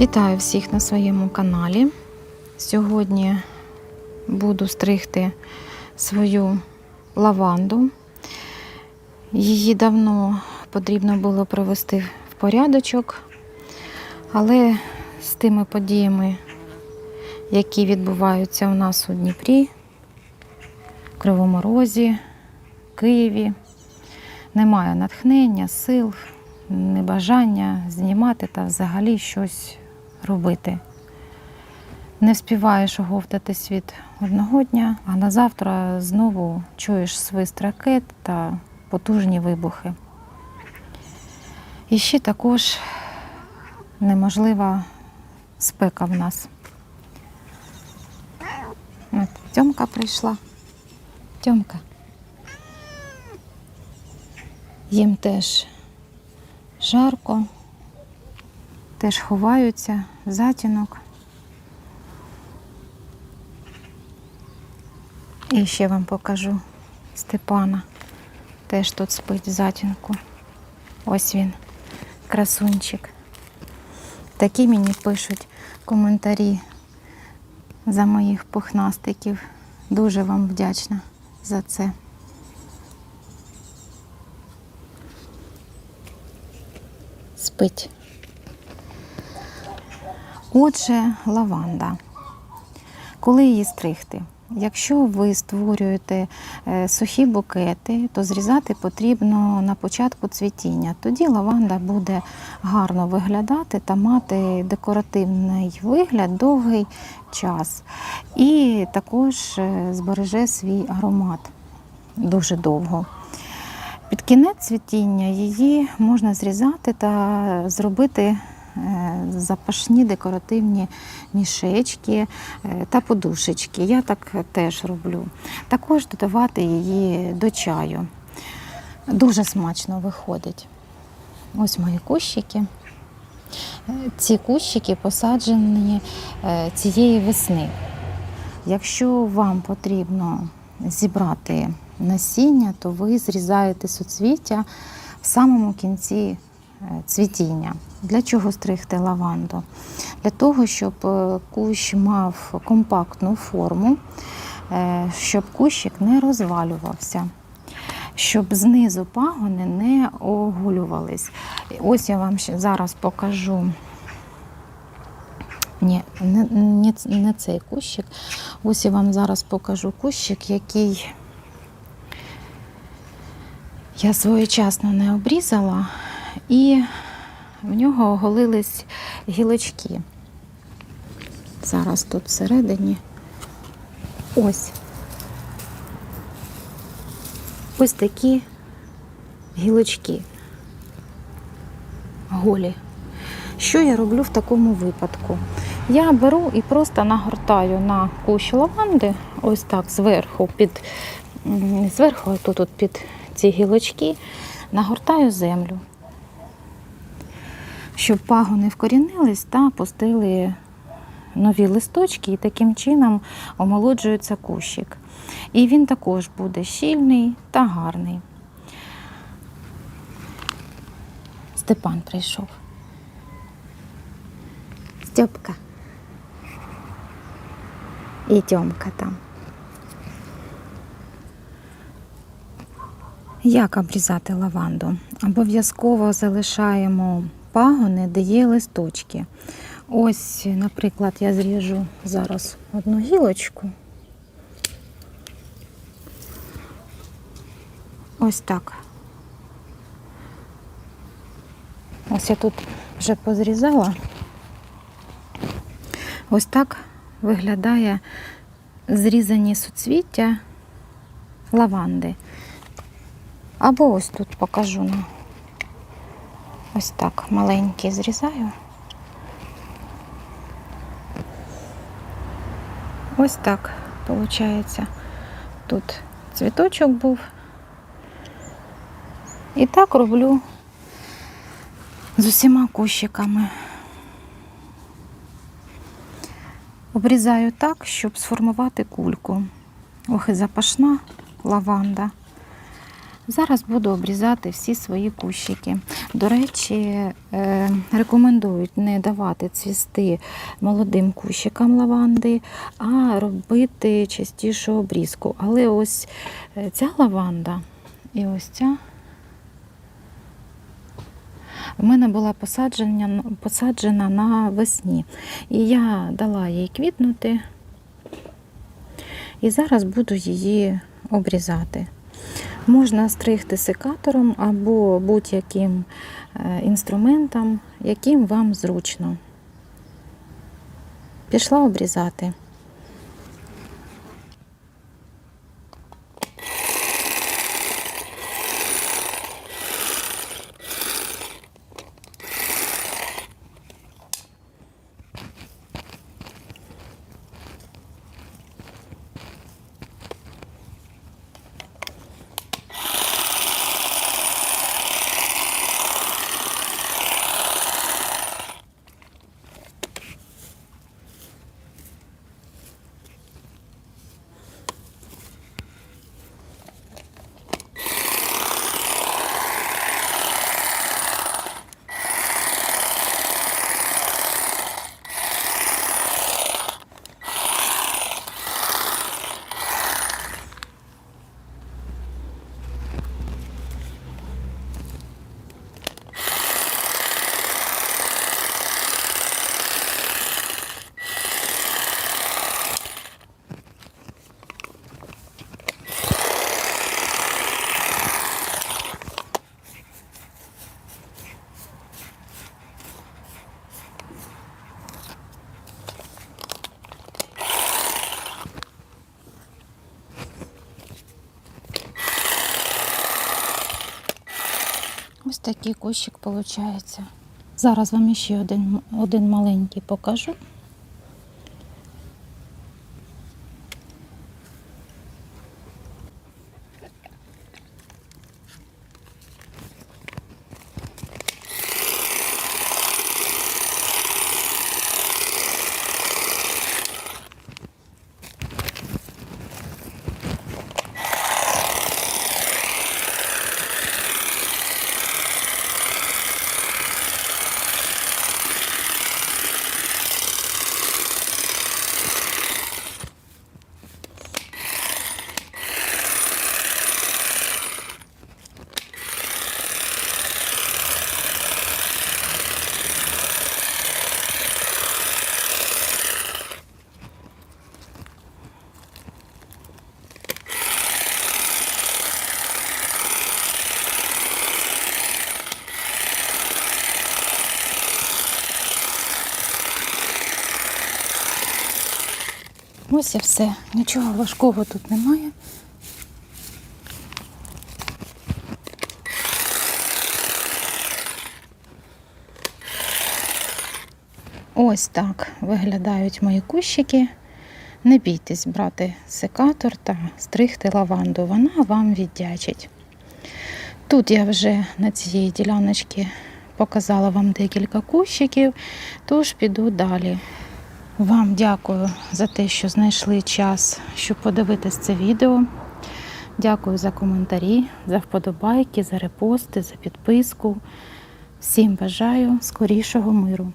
Вітаю всіх на своєму каналі. Сьогодні буду стригти свою лаванду. Її давно потрібно було привести в порядочок, але з тими подіями, які відбуваються у нас у Дніпрі, Кривому Розі, Києві, немає натхнення, сил, небажання знімати та взагалі щось робити. Не вспіваєш оговтатись від одного дня, а на завтра знову чуєш свист ракет та потужні вибухи. І ще також неможлива спека в нас. От, Тьомка прийшла. Тьомка. Їм теж жарко, теж ховаються, затінок. І ще вам покажу Степана. Теж тут спить в затінку. Ось він, красунчик. Такі мені пишуть коментарі за моїх пухнастиків. Дуже вам вдячна за це. спить. Отже, лаванда. Коли її стригти? Якщо ви створюєте е, сухі букети, то зрізати потрібно на початку цвітіння. Тоді лаванда буде гарно виглядати та мати декоративний вигляд довгий час. І також е, збереже свій аромат дуже довго. Під кінець цвітіння її можна зрізати та зробити запашні декоративні мішечки е, та подушечки. Я так теж роблю. Також додавати її до чаю. Дуже смачно виходить. Ось мої кущики. Е, Ці кущики посаджені е, цієї весни. Якщо вам потрібно зібрати насіння, то ви зрізаєте суцвіття в самому кінці е, цвітіння. Для чого стригти лаванду? Для того, щоб е, кущ мав компактну форму, е, щоб кущик не розвалювався. Щоб знизу пагони не оголювались. Ось я вам зараз покажу. Ні, не, не, не цей кущик. Ось я вам зараз покажу кущик, який я своєчасно не обрізала, і в нього оголились гілочки. Зараз тут всередині. Ось. Ось такі гілочки. Голі. Що я роблю в такому випадку? Я беру і просто нагортаю на кущ лаванди, ось так зверху, під, зверху, тут от під ці гілочки, нагортаю землю, щоб пагони вкорінились та пустили нові листочки, і таким чином омолоджується кущик. І він також буде щільний та гарний. Степан прийшов. Степка. І Тьомка там. Як обрізати лаванду? Обов'язково залишаємо пагони, де є листочки. Ось, наприклад, я зріжу зараз одну гілочку. Ось так. Ось я тут вже позрізала. Ось так виглядає зрізані суцвіття лаванди. Або ось тут покажу ось так маленький зрізаю. Ось так виходить. Тут цвіточок був. І так роблю з усіма кущиками. Обрізаю так, щоб сформувати кульку. Ох, і запашна лаванда. Зараз буду обрізати всі свої кущики. До речі, е, рекомендують не давати цвісти молодим кущикам лаванди, а робити частішу обрізку. Але ось е, ця лаванда і ось ця. В мене була посаджена, посаджена на весні. І я дала їй квітнути. І зараз буду її обрізати. Можна стригти секатором або будь-яким е, інструментом, яким вам зручно. Пішла обрізати. Такий кущик виходить. Зараз вам ще один, один маленький покажу. Ось і все. Нічого важкого тут немає. Ось так виглядають мої кущики. Не бійтесь брати секатор та стригти лаванду, вона вам віддячить. Тут я вже на цій діляночці показала вам декілька кущиків, тож піду далі. Вам дякую за те, що знайшли час, щоб подивитись це відео. Дякую за коментарі, за вподобайки, за репости, за підписку. Всім бажаю скорішого миру.